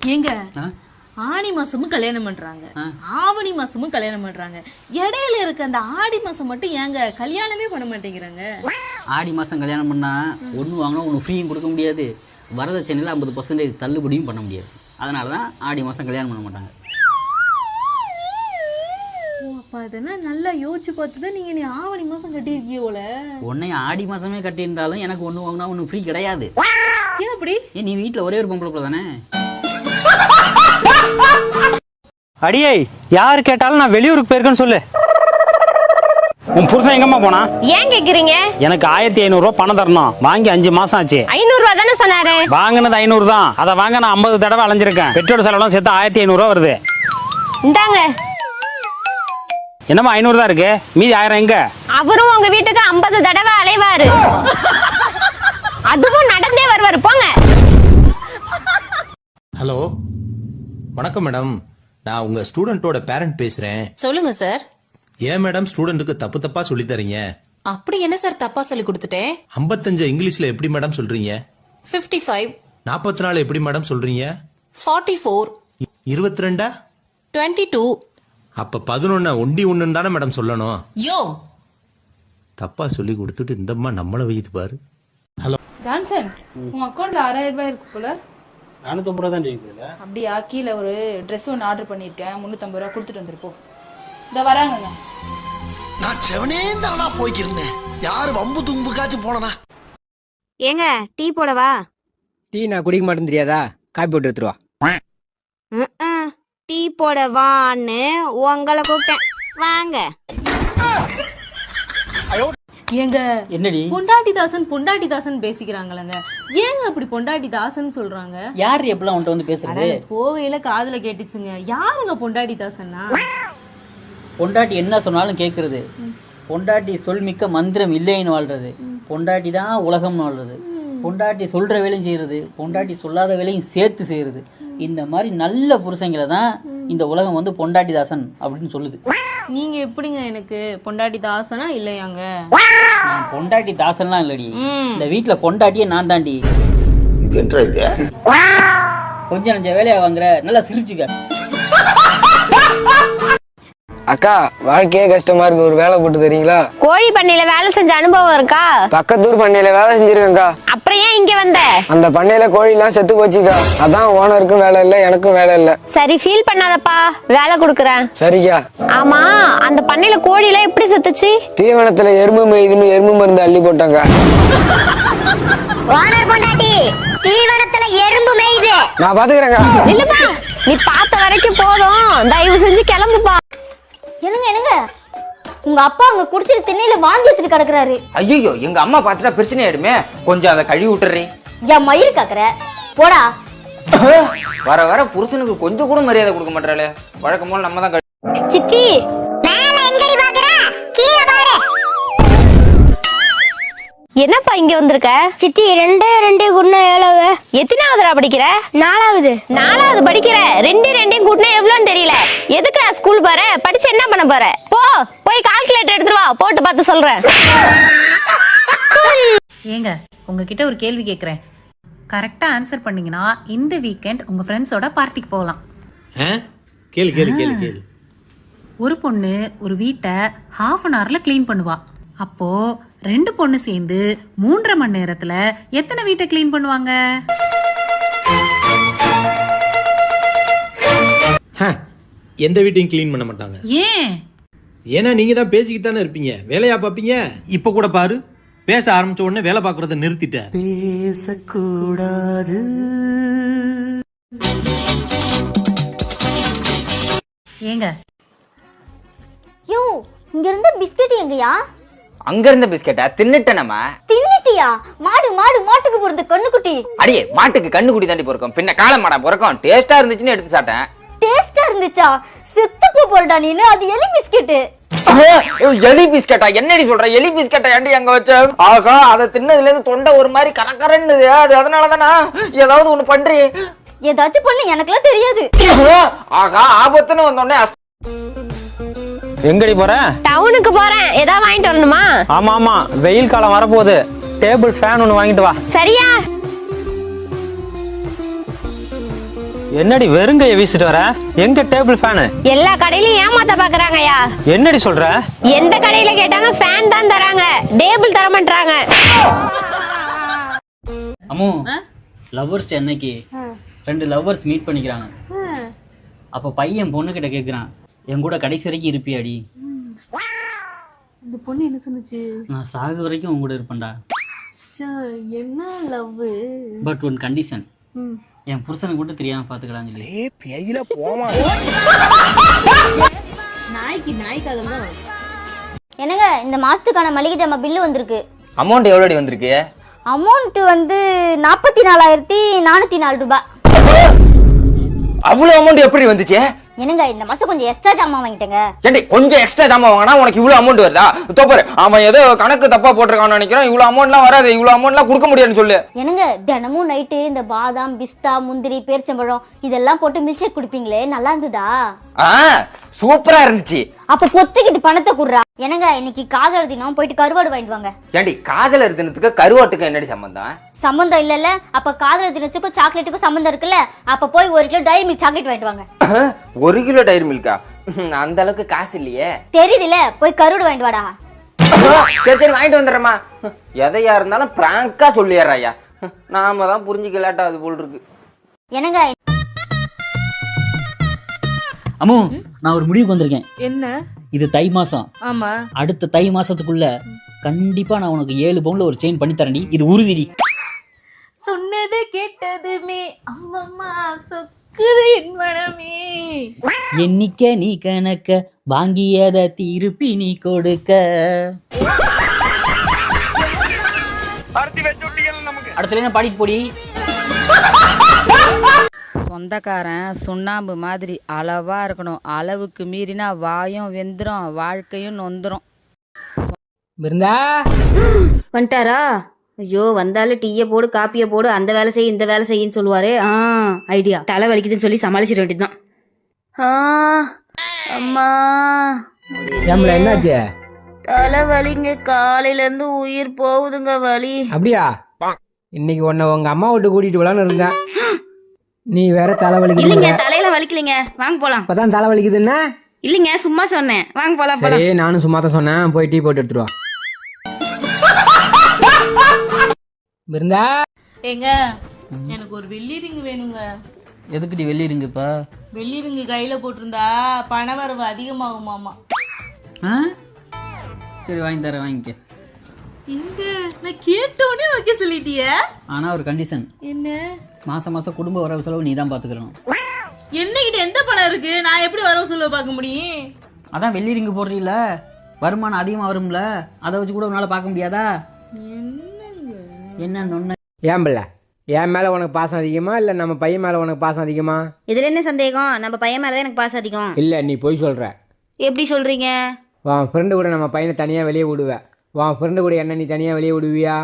ஏங்க? ஆ? ஆனி மாசமும் கல்யாணம் பண்றாங்க. ஆவணி மாசமும் கல்யாணம் பண்றாங்க. இடையில இருக்க அந்த ஆடி மாசம் மட்டும் ஏங்க கல்யாணமே பண்ண மாட்டேங்கிறாங்க? ஆடி மாதம் கல்யாணம் பண்ணால் ஒன்று வாங்கினா ஒன்று ஃப்ரீயும் கொடுக்க முடியாது. வரதட்சணையில் ஐம்பது பர்சன்டேஜ் தள்ளுபடியும் பண்ண முடியாது. அதனால தான் ஆடி மாதம் கல்யாணம் பண்ண மாட்டாங்க. அப்ப அதெல்லாம் நல்லா யோசிச்சு பார்த்து தான் நீங்க நீ ஆவணி மாசம் கட்டியிருக்கீங்க போல. உன்னை ஆடி மாதமே கட்டியிருந்தாலும் எனக்கு ஒன்று வாங்கினா ஒன்று ஃப்ரீ கிடையாது. ஏன் அப்படி? ஏன் நீ வீட்டில் ஒரே ஒரு பொம்பளை தானே? அடியே யார் கேட்டாலும் நான் வெளியூருக்கு போயிருக்கேன்னு சொல்லு. உன் புருஷன் எங்கம்மா போனா? ஏன் கேக்குறீங்க? எனக்கு ஆயிரத்தி ஐநூறுரூவா பணம் தரணும். வாங்கி அஞ்சு மாசம் ஆச்சு. ஐநூறு ரூபா தானே சொன்னாரு? வாங்கினது ஐநூறு தான். அதை வாங்க நான் ஐம்பது தடவை அலைஞ்சிருக்கேன். பெட்ரோல் செலவெல்லாம் சேர்த்து ஆயிரத்தி ஐநூறுரூவா வருது. இந்தாங்க. என்னம்மா ஐநூறு தான் இருக்கு? மீதி ஆயிரம் எங்க? அவரும் உங்க வீட்டுக்கு ஐம்பது தடவை அலைவாரு. அதுவும் நடந்தே வருவாரு. போங்க. ஹலோ. வணக்கம் மேடம். நான் உங்க ஸ்டூடெண்ட்டோட பேரண்ட் பேசுறேன். சொல்லுங்க சார் ஏன் மேடம் ஸ்டூடெண்ட்டுக்கு தப்பு தப்பா சொல்லி தரீங்க? அப்படி என்ன சார் தப்பா சொல்லி கொடுத்துட்டேன்? 55 இங்கிலீஷ்ல எப்படி மேடம் சொல்றீங்க? 55 ஃபைவ் நாற்பத்தி நாலு எப்படி மேடம் சொல்றீங்க? ஃபார்ட்டி ஃபோர் இருபத்தி ரெண்டா டுவெண்ட்டி டூ அப்ப பதினொன்னு ஒண்டி ஒண்ணுன்னு தானே மேடம் சொல்லணும். யோ! தப்பா சொல்லி கொடுத்துட்டு இந்தம்மா நம்மள வைக்குது பாரு. ஜான்சன் உன் அக்கௌண்ட்ல ஆறாயிரம் ரூபாய் இருக்கு போல. நானூற்றம்பது ரூபா தான் இருக்குதுல்ல அப்படியா? கீழே ஒரு Dress ஒன்று ஆர்டர் பண்ணியிருக்கேன். முந்நூற்றம்பது ரூபா கொடுத்துட்டு வந்துருப்போம் இந்த வராங்கங்க. நான் செவனே தானா போய்க்கிருந்தேன். யாரு வம்பு தும்புக்காச்சும் போனனா? ஏங்க டீ போடவா? டீ நான் குடிக்க மாட்டேன்னு தெரியாதா? காப்பி போட்டு எடுத்துருவா டீ போடவான்னு உங்களை கூப்பிட்டேன். வாங்க. ஏங்க? என்னடி? பொண்டாட்டி தாசன் பொண்டாட்டி தாசன் பேசிக்கிறாங்களங்க. ஏங்க அப்படி பொண்டாட்டி தாசன் சொல்றாங்க? யார் எப்பெல்லாம் உன்ட்ட வந்து பேசுறது? போகையில காதுல கேட்டுச்சுங்க. யாருங்க பொண்டாட்டி தாசன்னா பொண்டாட்டி என்ன சொன்னாலும் கேட்கறது பொண்டாட்டி சொல்மிக்க மந்திரம் இல்லைன்னு வாழ்றது. பொண்டாட்டி தான் உலகம்னு வாழ்றது. பொண்டாட்டி சொல்ற வேலையும் செய்யறது பொண்டாட்டி சொல்லாத வேலையும் சேர்த்து செய்யறது இந்த மாதிரி நல்ல புருஷங்களை தான் இந்த உலகம் வந்து பொண்டாட்டி தாசன் அப்படின்னு சொல்லுது. நீங்க எப்படிங்க எனக்கு பொண்டாட்டி தாசனா இல்லையாங்க? நான் பொண்டாட்டி தாசன்லாம் இல்லடி இந்த வீட்ல பொண்டாட்டியே நான் தாண்டி. கொஞ்சம் நஞ்ச வேலையா வாங்குற நல்லா சிரிச்சுக்க. அக்கா வாழ்க்கையே கஷ்டமா இருக்கு. ஒரு வேலை போட்டு தரீங்களா? கோழி பண்ணையில வேலை செஞ்ச அனுபவம் இருக்கா? பக்கத்தூர் பண்ணையில வேலை செஞ்சிருக்கேன்க்கா. அப்புறம் ஏன் இங்க வந்த? அந்த பண்ணையில கோழி எல்லாம் செத்து போச்சுக்கா. அதான் ஓனருக்கும் வேலை இல்ல எனக்கும் வேலை இல்ல. சரி ஃபீல் பண்ணாதப்பா. வேலை கொடுக்குறேன். சரிக்கா. ஆமா அந்த பண்ணையில கோழி எல்லாம் எப்படி செத்துச்சு? தீவனத்துல எறும்பு மேய்துன்னு எறும்பு மருந்து அள்ளி போட்டாங்க ஓனர் பொண்டாட்டி தீவனத்துல எறும்பு மேயுது. நான் பாத்துக்கிறேங்க இல்லப்பா நீ பார்த்த வரைக்கும் போதும். தயவு செஞ்சு கிளம்புப்பா. என்னங்க என்னங்க? உங்க அப்பா அங்க குடிச்சிட்டு திண்ணையில வாந்தி எடுத்துட்டு கிடக்குறாரு. ஐயோ எங்க அம்மா பாத்துட்டா பிரச்சனை ஆயிடுமே. கொஞ்சம் அதை கழுவி விட்டுறீ என் மயிர் காக்குற. போடா. வர வர புருஷனுக்கு கொஞ்சம் கூட மரியாதை கொடுக்க மாட்டாளே. வழக்கம் போல நம்ம தான் சித்தி என்னப்பா இங்க வந்திருக்க? சித்தி ரெண்டே ரெண்டே குண்ணா ஏழாவது? எத்தனாவதுடா படிக்கிற? நாலாவது. நாலாவது படிக்கிற? ரெண்டு ரெண்டையும் கூட்டினா எவ்வளோன்னு தெரியல. எதுக்குடா ஸ்கூல் போற? படிச்சு என்ன பண்ண போற? போ போய் கால்குலேட்டர் எடுத்துட்டு வா. போட்டு பார்த்து சொல்றேன். ஏங்க உங்ககிட்ட ஒரு கேள்வி கேட்குறேன் கரெக்டாக ஆன்சர் பண்ணீங்கன்னா இந்த வீக்கெண்ட் உங்கள் ஃப்ரெண்ட்ஸோட பார்ட்டிக்கு போகலாம். கேளு கேளு கேளு கேளு. ஒரு பொண்ணு ஒரு வீட்டை ஹாஃப் அன் ஹவரில் க்ளீன் பண்ணுவா. அப்போ ரெண்டு பொண்ணு சேர்ந்து மூன்றரை மணி நேரத்தில் எத்தனை வீட்டை க்ளீன் பண்ணுவாங்க? எந்த வீட்டையும் க்ளீன் பண்ண மாட்டாங்க. ஏன்? ஏன்னா நீங்க தான் பேசிக்கிட்டு தானே இருப்பீங்க. வேலையா பாப்பீங்க இப்ப கூட பாரு பேச ஆரம்பிச்ச உடனே வேலை பாக்குறத நிறுத்திட்ட. ஏங்க? யோ இங்க இருந்த பிஸ்கட் எங்கயா? அங்க இருந்த பிஸ்கெட்டா தின்னுட்டேனம்மா தின்னுட்டியா? மாடு மாடு மாட்டுக்கு போறது கண்ணுக்குட்டி. அடியே மாட்டுக்கு கண்ணு குடி தாண்டி பொறுக்கும். பின்ன காளை மாடா பொறுக்கும். டேஸ்டா இருந்துச்சுன்னு எடுத்து சாப்பிட்டேன். டேஸ்டா இருந்துச்சா? செத்து போறடா நீனு அது எலி பிஸ்கெட் எலி பிஸ்கட்டா? என்னடி சொல்ற? எலி பிஸ்கட்டா ஏண்டி அங்க வச்ச? ஆகா அதை தின்னதுல இருந்து தொண்டை ஒரு மாதிரி கரக்கரன்னு அது அதனாலதானா? ஏதாவது ஒண்ணு பண்றி. ஏதாச்சும் பண்ணு எனக்குலாம் தெரியாது. ஆகா ஆபத்துன்னு வந்தோடனே எங்கடி போற? டவுனுக்கு போறேன். ஏதாவது வாங்கிட்டு வரணுமா? ஆமா ஆமா. வெயில் காலம் வரப்போகுது. டேபிள் ஃபேன் ஒன்று வாங்கிட்டு வா. சரியா? என்னடி வெறுங்கைய வீசிட்டு வர? எங்க டேபிள் ஃபேனு? எல்லா கடையிலயும் ஏமாத்த பாக்குறாங்கய்யா. என்னடி சொல்ற? எந்த கடையில கேட்டாலும் ஃபேன் தான் தராங்க. டேபிள் தர மாட்டாங்க அம்மு லவ்வர்ஸ் என்னைக்கு ரெண்டு லவ்வர்ஸ் மீட் பண்ணிக்கிறாங்க. அப்போ பையன் பொண்ணுகிட்ட கேட்குறான் என் கூட கடைசி வரைக்கும் இருப்பியாடி. இந்த பொண்ணு என்ன சொன்னுச்சு? நான் சாகு வரைக்கும் உன் கூட இருப்பேன்டா. ச்சே, என்ன லவ் பட் ஒன் கண்டிஷன் என் புருஷனுக்கு மட்டும் தெரியாம பாத்துக்கலாம்னு சொல்லி. நாய்க்கு நாய் காதல் தான் வரும். என்னங்க இந்த மாசத்துக்கான மளிகை ஜாமான் பில்லு வந்திருக்கு. அமௌண்ட் எவ்வளோடி வந்திருக்கு? அமௌண்ட் வந்து நாற்பத்தி நாலாயிரத்தி நானூத்தி நாலு ரூபாய். அவ்வளவு அமௌண்ட் எப்படி வந்துச்சு? என்னங்க இந்த மாசம் கொஞ்சம் எக்ஸ்ட்ரா ஜாமான் வாங்கிட்டேங்க. ஏண்டி கொஞ்சம் எக்ஸ்ட்ரா ஜாமான் வாங்கினா உனக்கு இவ்வளவு அமௌண்ட் வருதா? தோப்பர் அவன் ஏதோ கணக்கு தப்பா போட்டிருக்கான்னு நினைக்கிறேன். இவ்வளவு அமௌண்ட்லாம் வராது இவ்வளவு அமௌண்ட்லாம் கொடுக்க முடியாதுன்னு சொல்லு. என்னங்க தினமும் நைட்டு இந்த பாதாம் பிஸ்தா முந்திரி பேரிச்சம்பழம் இதெல்லாம் போட்டு மில்க் குடிப்பீங்களே? நல்லா இருந்ததா? ஆ சூப்பரா இருந்துச்சு. அப்ப பொத்துக்கிட்டு பணத்தை குடுறா. என்னங்க இன்னைக்கு காதல் தினம் போயிட்டு கருவாடு வாங்கிட்டு வாங்க. ஏண்டி காதலர் தினத்துக்கு கருவாட்டுக்கு என்னடி சம்பந்தம்? சம்மந்தம் இல்லல்ல அப்ப காதல் தினத்துக்கும் சாக்லேட்டுக்கும் சம்மந்தம் இருக்குல்ல அப்ப போய் ஒரு கிலோ டைரி மில்க் சாக்லேட் வாங்கிட்டு வாங்க. ஒரு கிலோ டைரி மில்கா அந்த அளவுக்கு காசு இல்லையே. தெரியுதுல போய் கருவாடு வாங்கிட்டு வாடா. சரி சரி வாங்கிட்டு வந்துடுறேம்மா. எதையா இருந்தாலும் பிராங்கா சொல்லிடுறாயா நாம தான் புரிஞ்சுக்கலாட்டா அது போல் இருக்கு. என்னங்க அம்மு நான் ஒரு முடிவுக்கு வந்திருக்கேன். என்ன? இது தை மாசம். ஆமா. அடுத்த தை மாசத்துக்குள்ள கண்டிப்பா நான் உனக்கு ஏழு பவுன்ல ஒரு செயின் பண்ணி தரேன்டி இது உறுதிடி. சொன்னது கேட்டதுமே அம்மம்மா சொக்குது என் மனமே. எண்ணிக்க நீ கணக்க வாங்கியத திருப்பி நீ கொடுக்க. அடுத்த என்ன பாடிட்டு போடி? சொந்தக்காரன் சுண்ணாம்பு மாதிரி அளவா இருக்கணும். அளவுக்கு மீறினா வாயும் வெந்துரும் வாழ்க்கையும் நொந்துரும். பிருந்தா வந்துட்டாரா? ஐயோ வந்தாலும் டீயை போடு காப்பியை போடு அந்த வேலை செய் இந்த வேலை செய்யின்னு சொல்லுவாரே. ஆ ஐடியா. தலை வலிக்குதுன்னு சொல்லி சமாளிச்சிட வேண்டியதுதான். ஆ அம்மா. ஏம்ல என்னாச்சு? தலை வலிங்க காலையில இருந்து உயிர் போகுதுங்க வலி. அப்படியா? இன்னைக்கு உன்னை உங்க அம்மா விட்டு கூட்டிட்டு போலான்னு இருந்தேன். நீ வேற தலை இல்லைங்க வலிக்குதுங்க தலையில வலிக்கலைங்க. வாங்க போலாம். இப்பதான் தலை வலிக்குதுன்னா இல்லைங்க சும்மா சொன்னேன். வாங்க போலாம் சரி போலாம் நானும் சும்மா தான் சொன்னேன். போய் டீ போட்டு எடுத்துட்டு வா. பிருந்தா ஏங்க எனக்கு ஒரு வெள்ளி ரிங் வேணுங்க. எதுக்குடி வெள்ளி இருங்குப்பா வெள்ளி ரிங்கு கையில போட்டிருந்தா பணவரவு அதிகமாகுமாமா. ஆ? சரி வாங்கி தரேன் வாங்கிக்க. எங்க? நான் கேட்டோன்னே வைக்க சொல்லிட்டிய? ஆனா ஒரு கண்டிஷன் என்ன? மாசம் மாசம் குடும்ப வரவு செலவு நீ தான் பாத்துக்கணும். என்னகிட்ட எந்த பணம் இருக்கு? நான் எப்படி வரவு சொல்ல பார்க்க முடியும்? அதான் வெள்ளி ரிங்கு போடுறீல வருமானம் அதிகமா வரும்ல? அதை வச்சு கூட உன்னால பார்க்க முடியாதா? என்ன நொன்ன ஏன் பிள்ளை? என் மேல உனக்கு பாசம் அதிகமா? இல்ல நம்ம பையன் மேல உனக்கு பாசம் அதிகமா? இதுல என்ன சந்தேகம்? நம்ம பையன் மேலதான் எனக்கு பாசம் அதிகம். இல்ல நீ போய் சொல்ற. எப்படி சொல்றீங்க? உன் ஃப்ரெண்டு கூட நம்ம பையனை தனியா வெளியே விடுவ. உன் ஃப்ரெண்டு கூட என்ன நீ தனியா வெளியே விடுவியா